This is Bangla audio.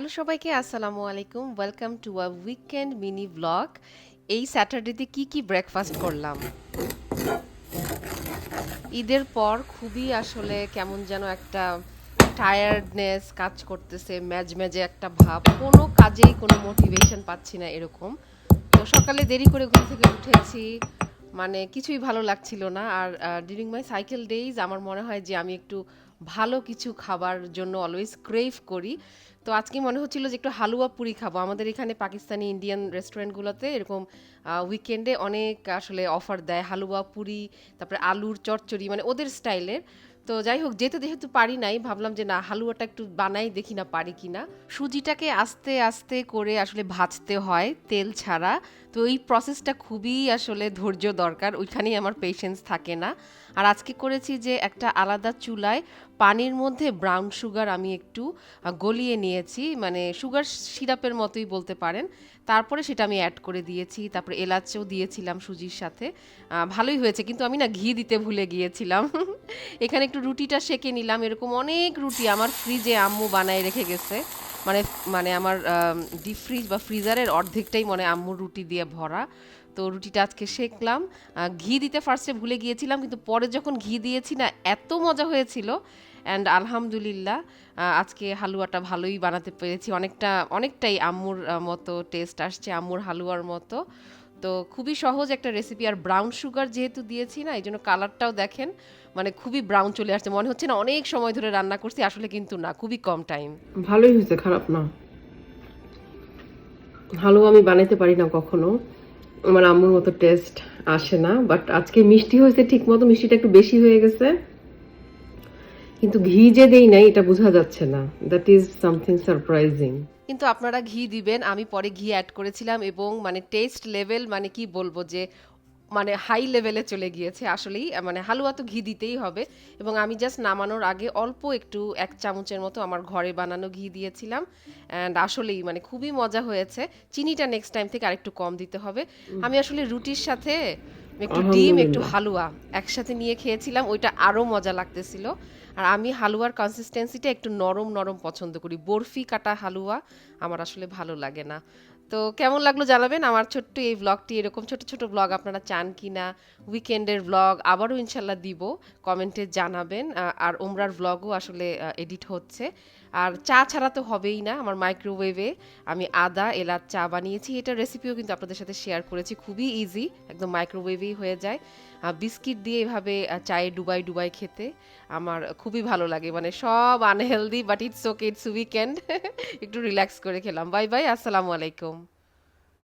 হ্যালো সবাইকে, আসসালামু আলাইকুম। Welcome to a weekend mini blog এই স্যাটারডেতে কি কি ব্রেকফাস্ট করলাম? ঈদের পর খুবই আসলে কেমন যেন একটা টায়ার্ডনেস কাজ করতেছে ম্যাজ ম্যাজে একটা ভাব। কোনো কাজেই কোনো মোটিভেশন পাচ্ছি না এরকম। তো সকালে দেরি করে ঘুম থেকে উঠেছি মানে কিছুই ভালো লাগছিল না। আর ডিউরিং মাই সাইকেল ডেইজ আমার মনে হয় যে আমি একটু ভালো কিছু খাবার জন্য অলওয়েজ ক্রেভ করি। তো আজকে মনে হচ্ছিল যে একটু হালুয়া পুরি খাব। আমাদের এখানে পাকিস্তানি ইন্ডিয়ান রেস্টুরেন্টগুলোতে এরকম উইকেন্ডে অনেক আসলে অফার দেয় হালুয়া পুরি, তারপরে আলুর চচ্চড়ি মানে ওদের স্টাইলের তো যাই হোক যেতে যেহেতু পারি নাই, ভাবলাম যে না, হালুয়াটা একটু বানাই, দেখি না পারি কি না। সুজিটাকে আস্তে আস্তে করে আসলে ভাজতে হয় তেল ছাড়া। তো এই প্রসেসটা খুবই আসলে ধৈর্য দরকার, ওইখানেই আমার পেশেন্স থাকে না। আর আজকে করেছি যে একটা আলাদা চুলায় পানির মধ্যে ব্রাউন সুগার আমি একটু গলিয়ে নিয়েছি মানে সুগার সিরাপের মতোই বলতে পারেন। তারপরে সেটা আমি অ্যাড করে দিয়েছি, তারপরে এলাচও দিয়েছিলাম সুজির সাথে। ভালোই হয়েছে, কিন্তু আমি না ঘি দিতে ভুলে গিয়েছিলাম। এখানে একটু রুটিটা সেকে নিলাম। এরকম অনেক রুটি আমার ফ্রিজে আম্মু বানায় রেখে গেছে। মানে মানে আমার ডিপ ফ্রিজ বা ফ্রিজারের অর্ধেকটাই মনে আম্মুর রুটি দিয়ে ভরা। তো রুটিটা আজকে আহ, ঘি দিতে ফার্স্টে ভুলে গিয়েছিলাম কিন্তু পরে যখন ঘি দিয়েছি না এত মজা হয়েছিল। অ্যান্ড আলহামদুলিল্লাহ আজকে হালুয়াটা ভালোই বানাতে পেরেছি। অনেকটা অনেকটাই আম্মুর মতো টেস্ট আসছে আম্মুর হালুয়ার মতো। তো খুবই সহজ একটা রেসিপি আর ব্রাউন সুগার যেহেতু দিয়েছি না এই জন্য কালারটাও দেখেন মানে খুবই ব্রাউন চলে আসছে। মনে হচ্ছে না অনেক সময় ধরে রান্না করছি, আসলে কিন্তু না, খুবই কম টাইম ভালোই হয়েছে, খারাপ না। হালুয়া আমি বানাইতে পারি না কখনো। আমার আম্মুর মতো টেস্ট আসে না বাট আজকে মিষ্টি হয়েছে, ঠিক মতো মিষ্টিটা একটু বেশি হয়ে গেছে। কিন্তু ঘি যে দেই নাই, এটা বোঝা যাচ্ছে না। দ্যাট ইজ সামথিং সারপ্রাইজিং কিন্তু আপনারা ঘি দিবেন। আমি পরে ঘি অ্যাড করেছিলাম এবং মানে টেস্ট লেভেল মানে কি বলব যে মানে হাই লেভেলে চলে গিয়েছে আসলেই। মানে হালুয়া তো ঘি দিতেই হবে এবং আমি জাস্ট নামানোর আগে অল্প একটু এক চামচের মতো আমার ঘরে বানানো ঘি দিয়েছিলাম অ্যান্ড আসলেই মানে খুবই মজা হয়েছে। চিনিটা নেক্সট টাইম থেকে আরেকটু কম দিতে হবে। আমি আসলে রুটির সাথে একটু ডিম একটু হালুয়া একসাথে নিয়ে খেয়েছিলাম ওইটা আরও মজা লাগতেছিল। আর আমি হালুয়ার কনসিস্টেন্সিটা একটু নরম নরম পছন্দ করি। বরফি কাটা হালুয়া আমার আসলে ভালো লাগে না। তো কেমন লাগল জানাবেন? আমার ছোট্ট এই ব্লগটি এরকম ছোট ছোট ব্লগ আপনারা চান কি না উইকেন্ডের ব্লগ আবারও ইনশাল্লাহ দিব। কমেন্টে জানাবেন। আর ওমরার ব্লগও আসলে এডিট হচ্ছে। আর চা ছাড়া তো হবেই না আমার মাইক্রোওয়েভে আমি আদা, এলাচ চা বানিয়েছি। এটার রেসিপিও কিন্তু আপনাদের সাথে শেয়ার করেছি। খুবই ইজি একদম মাইক্রোওয়েভেই হয়ে যায়। বিস্কিট দিয়ে এভাবে চায়ে ডুবাই ডুবাই খেতে। আমার খুবই ভালো লাগে। মানে সব unhealthy but it's okay it's weekend একটু রিল্যাক্স করে খেলাম। বাই বাই আসসালামু আলাইকুম।